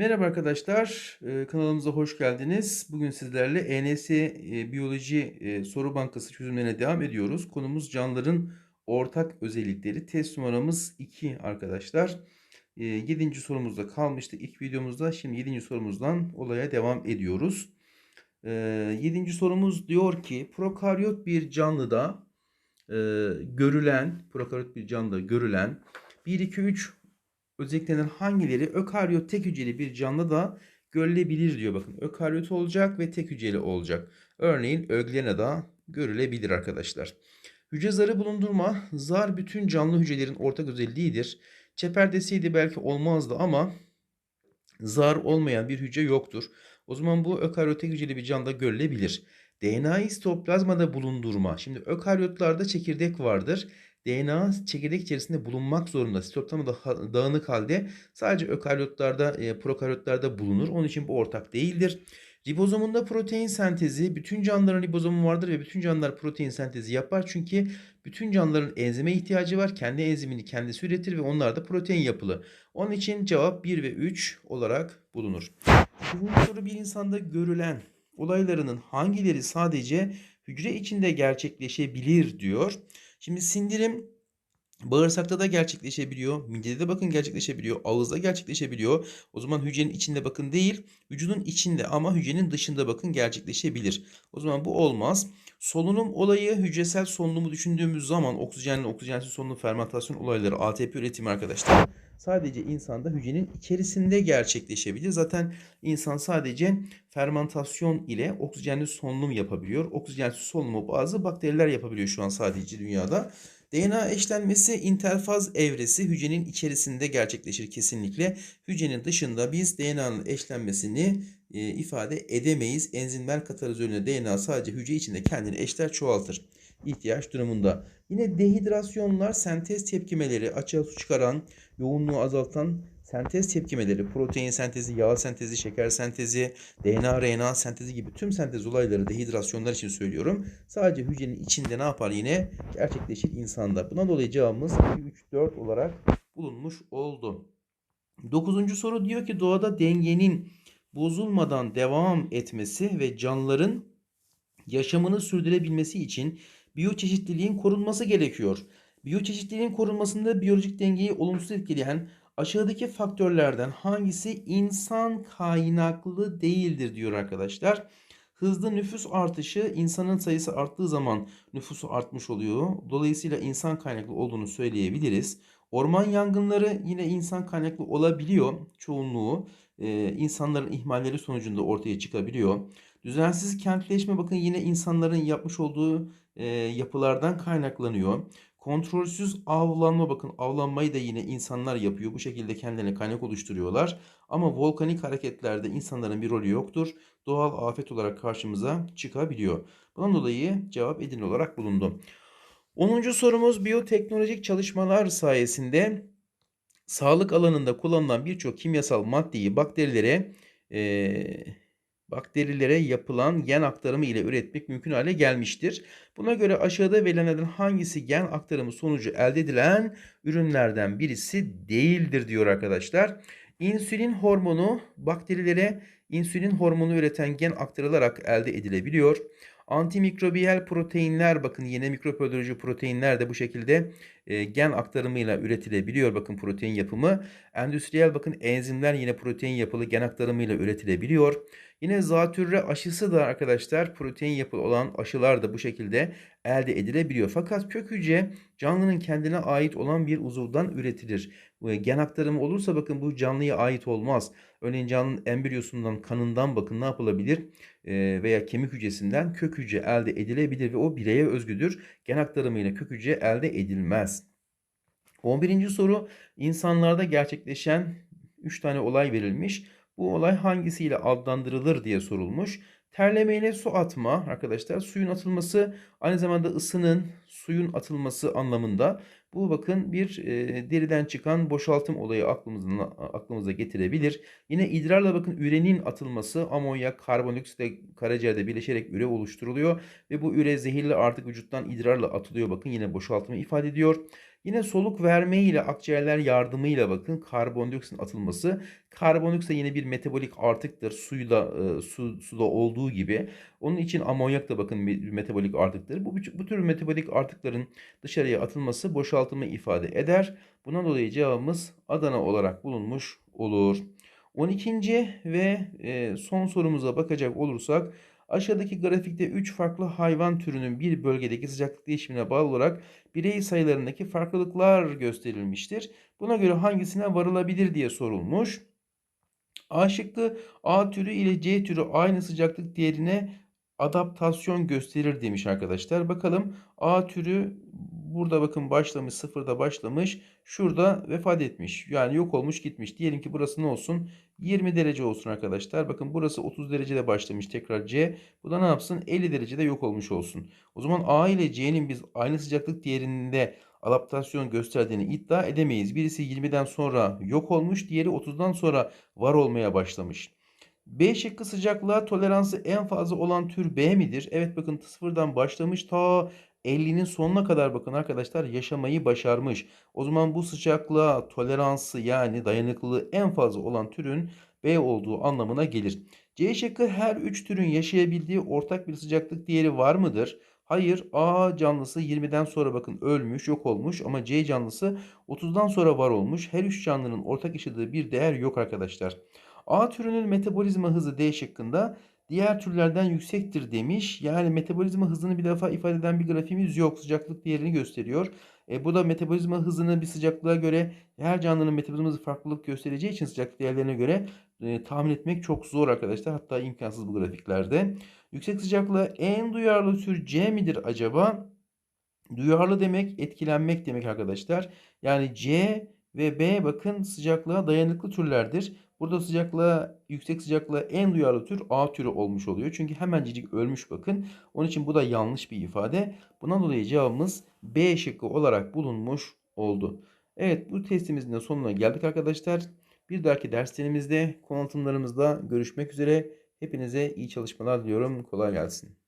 Merhaba arkadaşlar, e, kanalımıza hoş geldiniz. Bugün sizlerle ENS e, Biyoloji e, Soru Bankası çözümlerine devam ediyoruz. Konumuz canlıların ortak özellikleri. Test numaramız 2 arkadaşlar. 7. sorumuzda kalmıştık ilk videomuzda. Şimdi 7. sorumuzdan olaya devam ediyoruz. 7. sorumuz diyor ki prokaryot bir canlıda görülen, prokaryot bir canlıda görülen 1, 2, 3 özelliklerinden hangileri ökaryot tek hücreli bir canlıda görülebilir diyor. Bakın ökaryot olacak ve tek hücreli olacak. Örneğin öglenada görülebilir arkadaşlar. Hücre zarı bulundurma. Zar bütün canlı hücrelerin ortak özelliğidir. Çeper deseydi belki olmazdı ama zar olmayan bir hücre yoktur. O zaman bu ökaryotik hücreli bir canlıda görülebilir. DNA'yı sitoplazmada bulundurma. Şimdi ökaryotlarda çekirdek vardır. DNA çekirdek içerisinde bulunmak zorunda. Sitoplazmada dağınık halde sadece ökaryotlarda, e, prokaryotlarda bulunur. Onun için bu ortak değildir. Ribozomunda protein sentezi, bütün canlıların ribozomu vardır ve bütün canlılar protein sentezi yapar. Çünkü bütün canlıların enzime ihtiyacı var. Kendi enzimini kendisi üretir ve onlar da protein yapılı. Onun için cevap 1 ve 3 olarak bulunur. Bu soru bir insanda görülen olaylarının hangileri sadece hücre içinde gerçekleşebilir diyor. Şimdi sindirim Bağırsakta da gerçekleşebiliyor. Midede de bakın gerçekleşebiliyor. Ağızda gerçekleşebiliyor. O zaman hücrenin içinde bakın değil, vücudun içinde ama hücrenin dışında bakın gerçekleşebilir. O zaman bu olmaz. Solunum olayı hücresel solunumu düşündüğümüz zaman oksijenli oksijensiz solunum fermentasyon olayları ATP üretimi arkadaşlar sadece insanda hücrenin içerisinde gerçekleşebilir. Zaten insan sadece fermentasyon ile oksijenli solunum yapabiliyor. Oksijensiz solunumu bazı bakteriler yapabiliyor şu an sadece dünyada. DNA eşlenmesi interfaz evresi hücrenin içerisinde gerçekleşir kesinlikle. Hücrenin dışında biz DNA'nın eşlenmesini e, ifade edemeyiz. Enzimler katarız önüne DNA sadece hücre içinde kendini eşler çoğaltır ihtiyaç durumunda. Yine dehidrasyonlar sentez tepkimeleri açığa su çıkaran, yoğunluğu azaltan sentez tepkimeleri, protein sentezi, yağ sentezi, şeker sentezi, DNA, RNA sentezi gibi tüm sentez olayları dehidrasyonlar için söylüyorum. Sadece hücrenin içinde ne yapar yine? Gerçekleşir insanda. Buna dolayı cevabımız 2, 3, 4 olarak bulunmuş oldu. Dokuzuncu soru diyor ki doğada dengenin bozulmadan devam etmesi ve canlıların yaşamını sürdürebilmesi için biyoçeşitliliğin korunması gerekiyor. Biyoçeşitliliğin korunmasında biyolojik dengeyi olumsuz etkileyen aşağıdaki faktörlerden hangisi insan kaynaklı değildir diyor arkadaşlar. Hızlı nüfus artışı insanın sayısı arttığı zaman nüfusu artmış oluyor. Dolayısıyla insan kaynaklı olduğunu söyleyebiliriz. Orman yangınları yine insan kaynaklı olabiliyor. Çoğunluğu e, insanların ihmalleri sonucunda ortaya çıkabiliyor. Düzensiz kentleşme bakın yine insanların yapmış olduğu e, yapılardan kaynaklanıyor. Kontrolsüz avlanma bakın avlanmayı da yine insanlar yapıyor. Bu şekilde kendilerine kaynak oluşturuyorlar. Ama volkanik hareketlerde insanların bir rolü yoktur. Doğal afet olarak karşımıza çıkabiliyor. Bundan dolayı cevap edin olarak bulundu. 10. sorumuz biyoteknolojik çalışmalar sayesinde sağlık alanında kullanılan birçok kimyasal maddeyi bakterilere e, bakterilere yapılan gen aktarımı ile üretmek mümkün hale gelmiştir. Buna göre aşağıda verilenlerden hangisi gen aktarımı sonucu elde edilen ürünlerden birisi değildir diyor arkadaşlar. İnsülin hormonu bakterilere insülin hormonu üreten gen aktarılarak elde edilebiliyor. Antimikrobiyal proteinler bakın yine mikrop öldürücü proteinler de bu şekilde e, gen aktarımıyla üretilebiliyor. Bakın protein yapımı. Endüstriyel bakın enzimler yine protein yapılı gen aktarımıyla üretilebiliyor. Yine zatürre aşısı da arkadaşlar protein yapılı olan aşılar da bu şekilde elde edilebiliyor. Fakat kök hücre canlının kendine ait olan bir uzuvdan üretilir. Gen aktarımı olursa bakın bu canlıya ait olmaz. Örneğin canlının embriyosundan, kanından bakın ne yapılabilir? E, veya kemik hücresinden kök hücre elde edilebilir ve o bireye özgüdür. Gen aktarımıyla kök hücre elde edilmez. 11. soru insanlarda gerçekleşen 3 tane olay verilmiş. Bu olay hangisiyle adlandırılır diye sorulmuş. Terlemeyle su atma arkadaşlar. Suyun atılması aynı zamanda ısının suyun atılması anlamında. Bu bakın bir e, deriden çıkan boşaltım olayı aklımıza, aklımıza getirebilir. Yine idrarla bakın ürenin atılması amonyak, karbondioksit karaciğerde birleşerek üre oluşturuluyor. Ve bu üre zehirli artık vücuttan idrarla atılıyor. Bakın yine boşaltımı ifade ediyor. Yine soluk verme ile akciğerler yardımıyla bakın karbondioksitin atılması. Karbondioksit yine bir metabolik artıktır. Suyla e, su, suda olduğu gibi. Onun için amonyak da bakın bir metabolik artıktır. Bu, bu tür metabolik artıkların dışarıya atılması boşaltımı ifade eder. Buna dolayı cevabımız Adana olarak bulunmuş olur. 12. ve e, son sorumuza bakacak olursak aşağıdaki grafikte 3 farklı hayvan türünün bir bölgedeki sıcaklık değişimine bağlı olarak birey sayılarındaki farklılıklar gösterilmiştir. Buna göre hangisine varılabilir diye sorulmuş. A şıkkı A türü ile C türü aynı sıcaklık değerine adaptasyon gösterir demiş arkadaşlar. Bakalım A türü burada bakın başlamış sıfırda başlamış. Şurada vefat etmiş. Yani yok olmuş gitmiş. Diyelim ki burası ne olsun? 20 derece olsun arkadaşlar. Bakın burası 30 derecede başlamış tekrar C. Bu da ne yapsın? 50 derecede yok olmuş olsun. O zaman A ile C'nin biz aynı sıcaklık değerinde adaptasyon gösterdiğini iddia edemeyiz. Birisi 20'den sonra yok olmuş, diğeri 30'dan sonra var olmaya başlamış. B şıkkı sıcaklığa toleransı en fazla olan tür B midir? Evet bakın sıfırdan başlamış ta 50'nin sonuna kadar bakın arkadaşlar yaşamayı başarmış. O zaman bu sıcaklığa toleransı yani dayanıklılığı en fazla olan türün B olduğu anlamına gelir. C şıkkı her 3 türün yaşayabildiği ortak bir sıcaklık değeri var mıdır? Hayır A canlısı 20'den sonra bakın ölmüş yok olmuş ama C canlısı 30'dan sonra var olmuş. Her üç canlının ortak yaşadığı bir değer yok arkadaşlar. A türünün metabolizma hızı D şıkkında diğer türlerden yüksektir demiş. Yani metabolizma hızını bir defa ifade eden bir grafiğimiz yok. Sıcaklık değerini gösteriyor. E, bu da metabolizma hızını bir sıcaklığa göre her canlının metabolizma hızı farklılık göstereceği için sıcaklık değerlerine göre e, tahmin etmek çok zor arkadaşlar. Hatta imkansız bu grafiklerde. Yüksek sıcaklığa en duyarlı tür C midir acaba? Duyarlı demek etkilenmek demek arkadaşlar. Yani C ve B bakın sıcaklığa dayanıklı türlerdir. Burada sıcaklığa, yüksek sıcaklığa en duyarlı tür A türü olmuş oluyor. Çünkü hemencik ölmüş bakın. Onun için bu da yanlış bir ifade. Buna dolayı cevabımız B şıkkı olarak bulunmuş oldu. Evet bu testimizin de sonuna geldik arkadaşlar. Bir dahaki derslerimizde konu görüşmek üzere. Hepinize iyi çalışmalar diliyorum. Kolay gelsin.